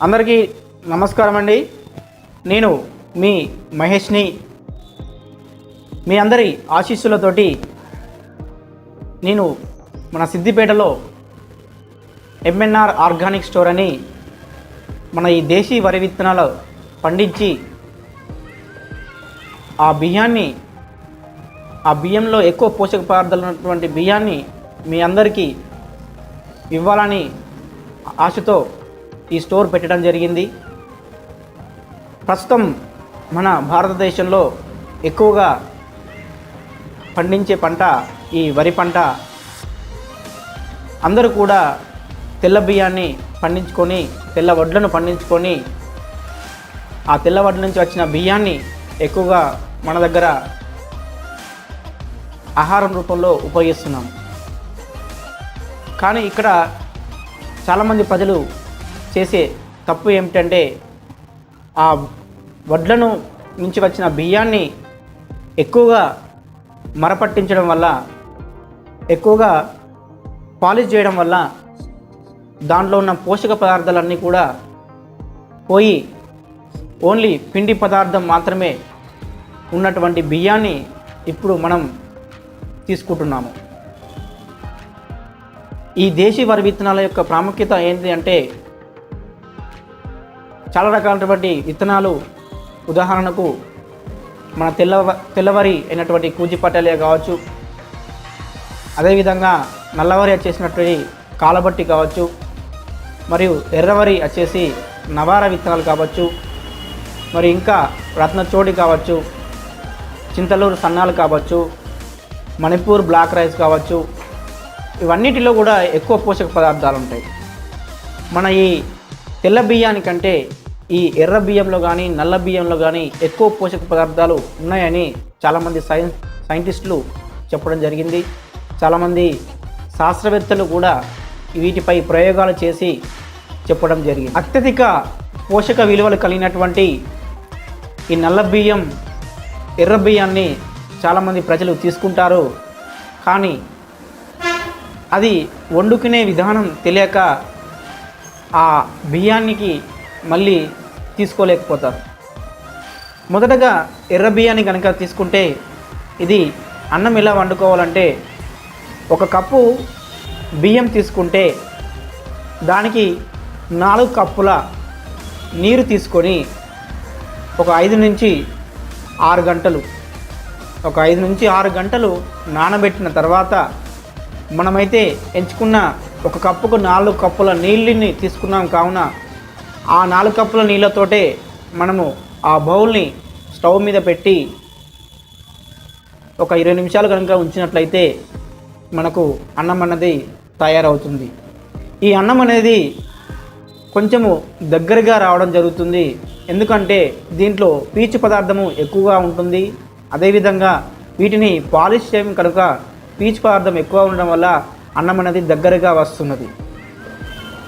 అందరికీ నమస్కారం అండి. నేను మీ మహేష్ని మీ అందరి ఆశీస్సులతోటి నేను మన సిద్దిపేటలో ఎంఎన్ఆర్ ఆర్గానిక్ స్టోర్ అని మన ఈ దేశీ వరి విత్తనాలు పండించి ఆ బియ్యాన్ని ఆ బియ్యంలో ఎక్కువ పోషక పదార్థాలు ఉన్నటువంటి బియ్యాన్ని మీ అందరికీ ఇవ్వాలని ఆశతో ఈ స్టోర్ పెట్టడం జరిగింది. ప్రస్తుతం మన భారతదేశంలో ఎక్కువగా పండించే పంట ఈ వరి పంట. అందరూ కూడా తెల్ల బియ్యాన్ని పండించుకొని తెల్ల వడ్లను పండించుకొని ఆ తెల్ల వడ్ల నుంచి వచ్చిన బియ్యాన్ని ఎక్కువగా మన దగ్గర ఆహారం రూపంలో ఉపయోగిస్తున్నాం. కానీ ఇక్కడ చాలామంది ప్రజలు చేసే తప్పు ఏమిటంటే ఆ వడ్లను నుంచి వచ్చిన బియ్యాన్ని ఎక్కువగా మరపట్టించడం వల్ల ఎక్కువగా పాలిష్ చేయడం వల్ల దాంట్లో ఉన్న పోషక పదార్థాలన్నీ కూడా పోయి ఓన్లీ పిండి పదార్థం మాత్రమే ఉన్నటువంటి బియ్యాన్ని ఇప్పుడు మనం తీసుకుంటున్నాము. ఈ దేశీ వరి విత్తనాల యొక్క ప్రాముఖ్యత ఏంటి అంటే చాలా రకాలైనటువంటి విత్తనాలు ఉదాహరణకు మన తెల్ల తెల్లవరి అయినటువంటి కూజి కావచ్చు. అదేవిధంగా నల్లవరి వచ్చేసినటువంటి కాలబట్టి కావచ్చు. మరియు ఎర్రవరి వచ్చేసి నవార విత్తనాలు కావచ్చు. మరి ఇంకా రత్నచోడి కావచ్చు. చింతలూరు సన్నాలు కావచ్చు. మణిపూర్ బ్లాక్ రైస్ కావచ్చు. ఇవన్నిటిలో కూడా ఎక్కువ పోషక పదార్థాలు ఉంటాయి. మన ఈ తెల్ల బియ్యానికంటే ఈ ఎర్ర బియ్యంలో కానీ నల్ల బియ్యంలో కానీ ఎక్కువ పోషక పదార్థాలు ఉన్నాయని చాలామంది సైన్స్ సైంటిస్టులు చెప్పడం జరిగింది. చాలామంది శాస్త్రవేత్తలు కూడా వీటిపై ప్రయోగాలు చేసి చెప్పడం జరిగింది. అత్యధిక పోషక విలువలు కలిగినటువంటి ఈ నల్ల బియ్యం ఎర్ర బియ్యాన్ని చాలామంది ప్రజలు తీసుకుంటారు. కానీ అది వండుకునే విధానం తెలియక ఆ బియ్యానికి మళ్ళీ తీసుకోలేకపోతారు. మొదటగా ఎర్ర బియ్యాన్ని కనుక తీసుకుంటే ఇది అన్నం ఎలా వండుకోవాలంటే ఒక కప్పు బియ్యం తీసుకుంటే దానికి నాలుగు కప్పుల నీరు తీసుకొని ఒక ఐదు నుంచి ఆరు గంటలు ఒక ఐదు నుంచి ఆరు గంటలు నానబెట్టిన తర్వాత మనమైతే ఎంచుకున్న ఒక కప్పుకు నాలుగు కప్పుల నీళ్ళని తీసుకున్నాం కావున ఆ నాలుగు కప్పుల నీళ్ళతోటే మనము ఆ బౌల్ని స్టవ్ మీద పెట్టి ఒక ఇరవై నిమిషాలు కనుక ఉంచినట్లయితే మనకు అన్నం అన్నది తయారవుతుంది. ఈ అన్నం అనేది కొంచెము దగ్గరగా రావడం జరుగుతుంది. ఎందుకంటే దీంట్లో పీచు పదార్థము ఎక్కువగా ఉంటుంది. అదేవిధంగా వీటిని పాలిష్ చేయడం కనుక పీచు పదార్థం ఎక్కువ ఉండడం వల్ల అన్నం అనేది దగ్గరగా వస్తున్నది.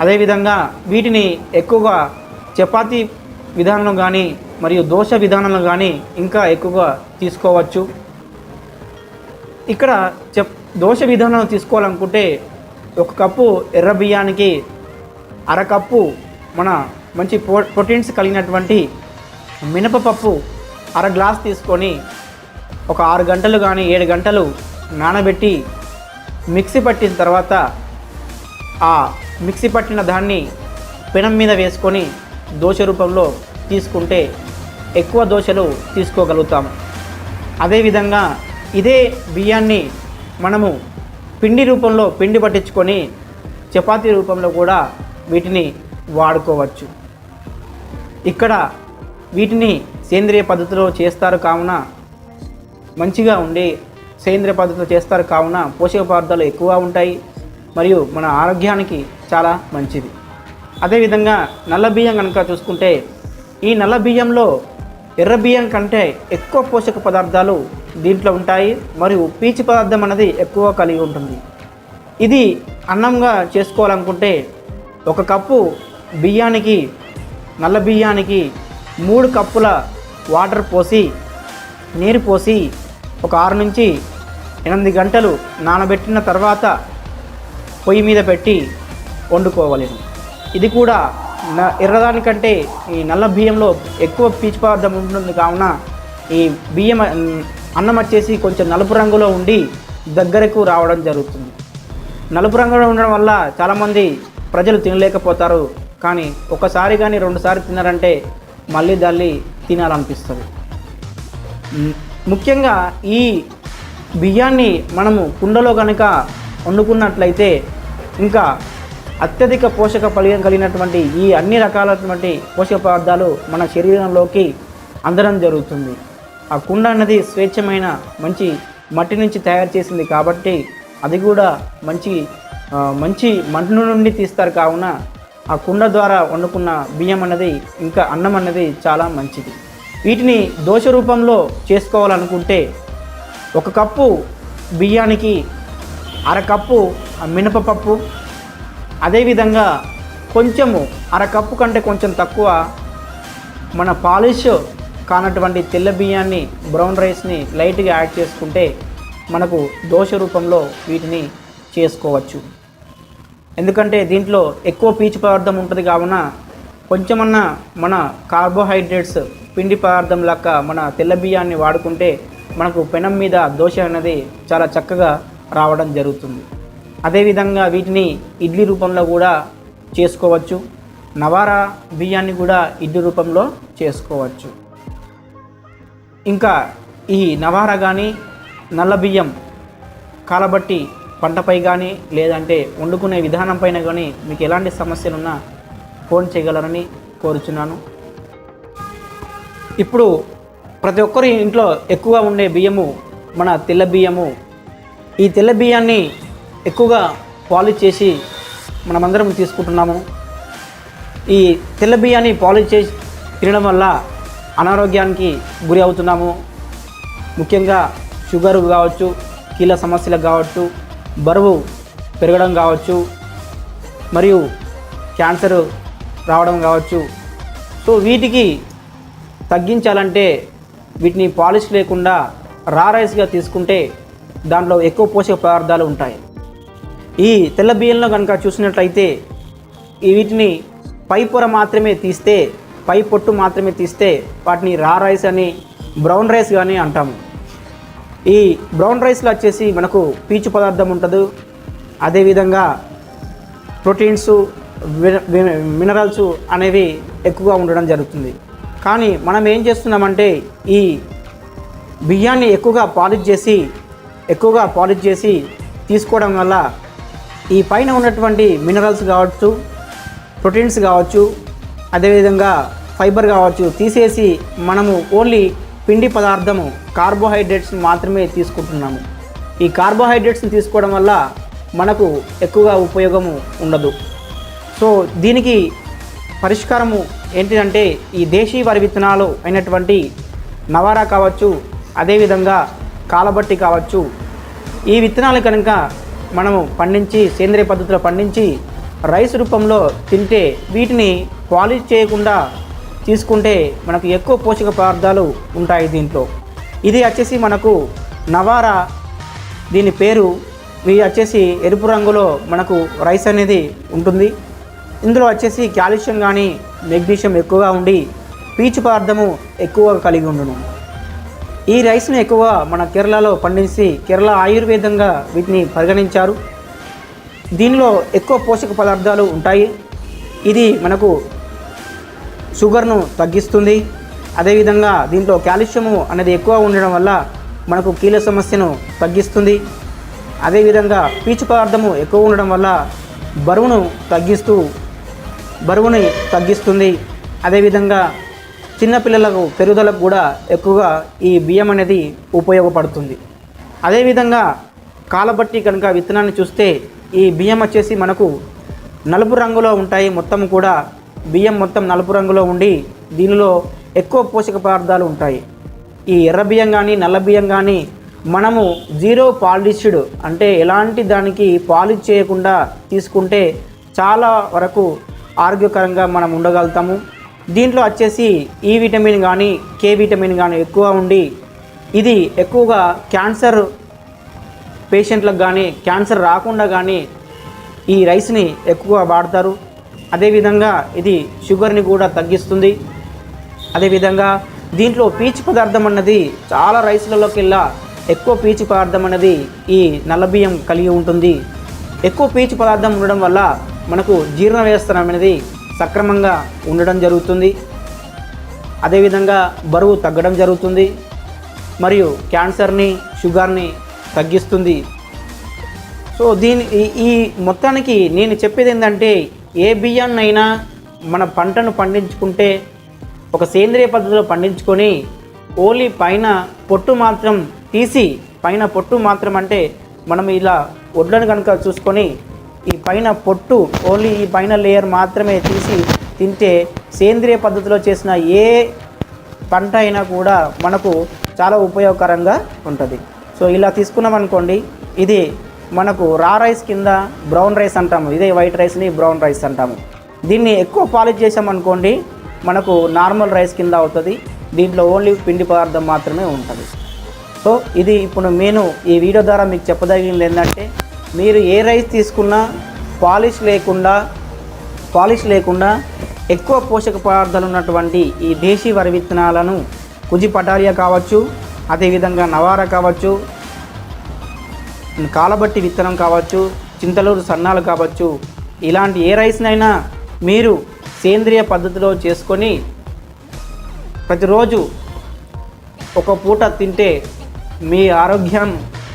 అదేవిధంగా వీటిని ఎక్కువగా చపాతి విధానంలో కానీ మరియు దోశ విధానంలో కానీ ఇంకా ఎక్కువగా తీసుకోవచ్చు. ఇక్కడ చెప్ దోశ విధానం తీసుకోవాలనుకుంటే ఒక కప్పు ఎర్ర బియ్యానికి అరకప్పు మన మంచి ప్రో ప్రోటీన్స్ కలిగినటువంటి మినపపప్పు అర గ్లాస్ తీసుకొని ఒక ఆరు గంటలు కానీ ఏడు గంటలు నానబెట్టి మిక్సీ పట్టిన తర్వాత ఆ మిక్సీ పట్టిన దాన్ని పెనం మీద వేసుకొని దోశ రూపంలో తీసుకుంటే ఎక్కువ దోశలు తీసుకోగలుగుతాము అదేవిధంగా ఇదే బియ్యాన్ని మనము పిండి రూపంలో పిండి పట్టించుకొని చపాతీ రూపంలో కూడా వీటిని వాడుకోవచ్చు. ఇక్కడ వీటిని సేంద్రియ పద్ధతిలో చేస్తారు కావున మంచిగా ఉండి సేంద్రియ పద్ధతిలో చేస్తారు కావున పోషక పదార్థాలు ఎక్కువ ఉంటాయి. మరియు మన ఆరోగ్యానికి చాలా మంచిది. అదేవిధంగా నల్ల బియ్యం కనుక చూసుకుంటే ఈ నల్ల బియ్యంలో ఎర్ర బియ్యం కంటే ఎక్కువ పోషక పదార్థాలు దీంట్లో ఉంటాయి. మరియు పీచు పదార్థం అనేది ఎక్కువ కలిగి ఉంటుంది. ఇది అన్నంగా చేసుకోవాలనుకుంటే ఒక కప్పు బియ్యానికి నల్ల బియ్యానికి మూడు కప్పుల వాటర్ పోసి నీరు పోసి ఒక ఆరు నుంచి ఎనిమిది గంటలు నానబెట్టిన తర్వాత పొయ్యి మీద పెట్టి వండుకోవలేను ఇది కూడా న- ఎర్రదానికంటే ఈ నల్ల బియ్యంలో ఎక్కువ పీచు పదార్థం ఉంటుంది కావున ఈ బియ్యం అన్నం వచ్చేసి కొంచెం నలుపు రంగులో ఉండి దగ్గరకు రావడం జరుగుతుంది. నలుపు రంగులో ఉండడం వల్ల చాలామంది ప్రజలు తినలేకపోతారు. కానీ ఒకసారి కానీ రెండుసార్లు తిన్నారంటే మళ్ళీ దాన్ని తినాలనిపిస్తుంది. ముఖ్యంగా ఈ బియ్యాన్ని మనము కుండలో కనుక వండుకున్నట్లయితే ఇంకా అత్యధిక పోషక ఫలితం కలిగినటువంటి ఈ అన్ని రకాలైనటువంటి పోషక పదార్థాలు మన శరీరంలోకి అందడం జరుగుతుంది. ఆ కుండ అన్నది స్వేచ్ఛమైన మంచి మట్టి నుంచి తయారు చేసింది కాబట్టి అది కూడా మంచి మంచి మంటను నుండి తీస్తారు కావున ఆ కుండ ద్వారా వండుకున్న బియ్యం అన్నది ఇంకా అన్నం అన్నది చాలా మంచిది. వీటిని దోశ రూపంలో చేసుకోవాలనుకుంటే ఒక కప్పు బియ్యానికి అరకప్పు మినపపప్పు అదేవిధంగా కొంచెము అరకప్పు కంటే కొంచెం తక్కువ మన పాలిష్ కానటువంటి తెల్ల బియ్యాన్ని బ్రౌన్ రైస్ని లైట్గా యాడ్ చేసుకుంటే మనకు దోశ రూపంలో వీటిని చేసుకోవచ్చు. ఎందుకంటే దీంట్లో ఎక్కువ పీచు పదార్థం ఉంటుంది కావున కొంచెమన్నా మన కార్బోహైడ్రేట్స్ పిండి పదార్థం లెక్క మన తెల్ల బియ్యాన్ని వాడుకుంటే మనకు పెనం మీద దోశ అనేది చాలా చక్కగా రావడం జరుగుతుంది. అదేవిధంగా వీటిని ఇడ్లీ రూపంలో కూడా చేసుకోవచ్చు. నవారా బియ్యాన్ని కూడా ఇడ్లీ రూపంలో చేసుకోవచ్చు. ఇంకా ఈ నవారా కానీ నల్ల బియ్యం కాలబట్టి పంటపై కానీ లేదంటే వండుకునే విధానం పైన కానీ మీకు ఎలాంటి సమస్యలున్నా ఫోన్ చేయగలరని కోరుచున్నాను. ఇప్పుడు ప్రతి ఒక్కరి ఇంట్లో ఎక్కువగా ఉండే బియ్యము మన తెల్ల బియ్యము ఈ తెల్ల బియ్యాన్ని ఎక్కువగా పాలిష్ చేసి మనమందరం తీసుకుంటున్నాము. ఈ తెల్ల బియ్యాన్ని పాలిష్ చేసి తినడం వల్ల అనారోగ్యానికి గురి అవుతున్నాము. ముఖ్యంగా షుగర్ కావచ్చు కీళ్ళ సమస్యలకు కావచ్చు బరువు పెరగడం కావచ్చు మరియు క్యాన్సర్ రావడం కావచ్చు. సో వీటికి తగ్గించాలంటే వీటిని పాలిష్ లేకుండా రా రైస్గా తీసుకుంటే దాంట్లో ఎక్కువ పోషక పదార్థాలు ఉంటాయి. ఈ తెల్ల బియ్యంలో కనుక చూసినట్లయితే వీటిని పై పొర మాత్రమే తీస్తే పై పొట్టు మాత్రమే తీస్తే వాటిని రా రైస్ అని బ్రౌన్ రైస్ కానీ అంటాము. ఈ బ్రౌన్ రైస్లో వచ్చేసి మనకు పీచు పదార్థం ఉంటుంది. అదేవిధంగా ప్రోటీన్స్ మినరల్స్ అనేవి ఎక్కువగా ఉండడం జరుగుతుంది. కానీ మనం ఏం చేస్తున్నామంటే ఈ బియ్యాన్ని ఎక్కువగా పాలిష్ చేసి ఎక్కువగా పాలిష్ చేసి తీసుకోవడం వల్ల ఈ పైన ఉన్నటువంటి మినరల్స్ కావచ్చు ప్రోటీన్స్ కావచ్చు అదేవిధంగా ఫైబర్ కావచ్చు తీసేసి మనము ఓన్లీ పిండి పదార్థము కార్బోహైడ్రేట్స్ మాత్రమే తీసుకుంటున్నాము. ఈ కార్బోహైడ్రేట్స్ని తీసుకోవడం వల్ల మనకు ఎక్కువగా ఉపయోగము ఉండదు. సో దీనికి పరిష్కారము ఏంటిదంటే ఈ దేశీ వరి విత్తనాలు అయినటువంటి నవారా కావచ్చు అదేవిధంగా కాలబట్టి కావచ్చు. ఈ విత్తనాలు కనుక మనము పండించి సేంద్రియ పద్ధతిలో పండించి రైస్ రూపంలో తింటే వీటిని పాలిష్ చేయకుండా తీసుకుంటే మనకు ఎక్కువ పోషక పదార్థాలు ఉంటాయి దీంట్లో. ఇది వచ్చేసి మనకు నవారా దీని పేరు. ఇది వచ్చేసి ఎరుపు రంగులో మనకు రైస్ అనేది ఉంటుంది. ఇందులో వచ్చేసి కాల్షియం కానీ మెగ్నీషియం ఎక్కువగా ఉండి పీచు పదార్థము ఎక్కువగా కలిగి ఉండును. ఈ రైస్ను ఎక్కువగా మన కేరళలో పండించి కేరళ ఆయుర్వేదంగా వీటిని పరిగణించారు. దీనిలో ఎక్కువ పోషక పదార్థాలు ఉంటాయి. ఇది మనకు షుగర్ను తగ్గిస్తుంది. అదేవిధంగా దీంట్లో కాల్షియము అనేది ఎక్కువ ఉండడం వల్ల మనకు కీళ్ళ సమస్యను తగ్గిస్తుంది. అదేవిధంగా పీచు పదార్థము ఎక్కువ ఉండడం వల్ల బరువును తగ్గిస్తూ బరువుని తగ్గిస్తుంది. అదేవిధంగా చిన్నపిల్లలకు పెరుగుదలకు కూడా ఎక్కువగా ఈ బియ్యం అనేది ఉపయోగపడుతుంది. అదేవిధంగా కాలబట్టి కనుక విత్తనాన్ని చూస్తే ఈ బియ్యం వచ్చేసి మనకు నలుపు రంగులో ఉంటాయి. మొత్తం కూడా బియ్యం మొత్తం నలుపు రంగులో ఉండి దీనిలో ఎక్కువ పోషక పదార్థాలు ఉంటాయి. ఈ ఎర్ర బియ్యం కానీ నల్ల బియ్యం కానీ మనము జీరో పాలిష్డ్ అంటే ఎలాంటి దానికి పాలిష్ చేయకుండా తీసుకుంటే చాలా వరకు ఆరోగ్యకరంగా మనం ఉండగలుగుతాము. దీంట్లో వచ్చేసి ఈ విటమిన్ కానీ కే విటమిన్ కానీ ఎక్కువ ఉండి ఇది ఎక్కువగా క్యాన్సర్ పేషెంట్లకు కానీ క్యాన్సర్ రాకుండా కానీ ఈ రైస్ని ఎక్కువ వాడతారు. అదేవిధంగా ఇది షుగర్ని కూడా తగ్గిస్తుంది. అదేవిధంగా దీంట్లో పీచు పదార్థం అన్నది చాలా రైస్లలోకెల్లా ఎక్కువ పీచు పదార్థం అనేది ఈ నల్ల బియ్యం కలిగి ఉంటుంది. ఎక్కువ పీచు పదార్థం ఉండడం వల్ల మనకు జీర్ణ వ్యవస్థ అనేది సక్రమంగా ఉండడం జరుగుతుంది. అదేవిధంగా బరువు తగ్గడం జరుగుతుంది. మరియు క్యాన్సర్ని షుగర్ని తగ్గిస్తుంది. సో దీని ఈ- ఈ మొత్తానికి నేను చెప్పేది ఏంటంటే ఏ బియ్యాన్నైనా మన పంటను పండించుకుంటే ఒక సేంద్రియ పద్ధతిలో పండించుకొని ఓలీ పైన పొట్టు మాత్రం తీసి పైన పొట్టు మాత్రం అంటే మనం ఇలా వడ్లను కనుక చూసుకొని ఈ పైన పొట్టు ఓన్లీ ఈ పైన లేయర్ మాత్రమే తీసి తింటే సేంద్రియ పద్ధతిలో చేసిన ఏ పంట అయినా కూడా మనకు చాలా ఉపయోగకరంగా ఉంటుంది. సో ఇలా తీసుకున్నాం అనుకోండి ఇది మనకు రా రైస్ కింద బ్రౌన్ రైస్ అంటాము. ఇదే వైట్ రైస్ని బ్రౌన్ రైస్ అంటాము. దీన్ని ఎక్కువ పాలిష్ చేసామనుకోండి మనకు నార్మల్ రైస్ కింద అవుతుంది. దీంట్లో ఓన్లీ పిండి పదార్థం మాత్రమే ఉంటుంది. సో ఇది ఇప్పుడు నేను ఈ వీడియో ద్వారా మీకు చెప్పదగినది ఏంటంటే మీరు ఏ రైస్ తీసుకున్నా పాలిష్ లేకుండా పాలిష్ లేకుండా ఎక్కువ పోషక పదార్థాలు ఉన్నటువంటి ఈ దేశీ వరి విత్తనాలను కుజి పటాలియా కావచ్చు అదేవిధంగా నవారా కావచ్చు కాలబట్టి విత్తనం కావచ్చు చింతలూరు సన్నాలు కావచ్చు ఇలాంటి ఏ రైస్నైనా మీరు సేంద్రియ పద్ధతిలో చేసుకొని ప్రతిరోజు ఒక పూట తింటే మీ ఆరోగ్యం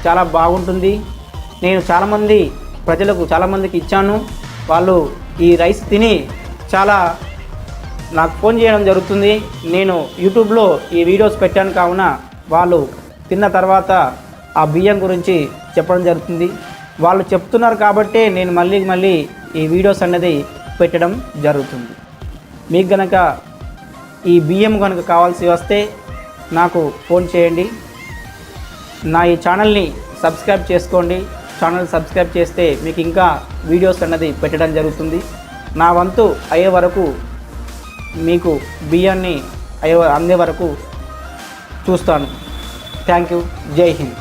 చాలా బాగుంటుంది. నేను చాలామంది ప్రజలకు చాలామందికి ఇచ్చాను. వాళ్ళు ఈ రైస్ తిని చాలా నాకు ఫోన్ చేయడం జరుగుతుంది. నేను యూట్యూబ్లో ఈ వీడియోస్ పెట్టాను కావున వాళ్ళు తిన్న తర్వాత ఆ బియ్యం గురించి చెప్పడం జరుగుతుంది. వాళ్ళు చెప్తున్నారు కాబట్టే నేను మళ్ళీ మళ్ళీ ఈ వీడియోస్ అనేది పెట్టడం జరుగుతుంది. మీకు గనక ఈ బియ్యం కనుక కావాల్సి వస్తే నాకు ఫోన్ చేయండి. నా ఈ ఛానల్ని సబ్స్క్రైబ్ చేసుకోండి. ఛానల్ సబ్స్క్రైబ్ చేస్తే మీకు ఇంకా వీడియోస్ అన్నది పెట్టడం జరుగుతుంది. నా వంతు అయ్యే వరకు మీకు బియ్యాన్ని అయ్యే అందే వరకు చూస్తాను. Thank you. జై హింద్.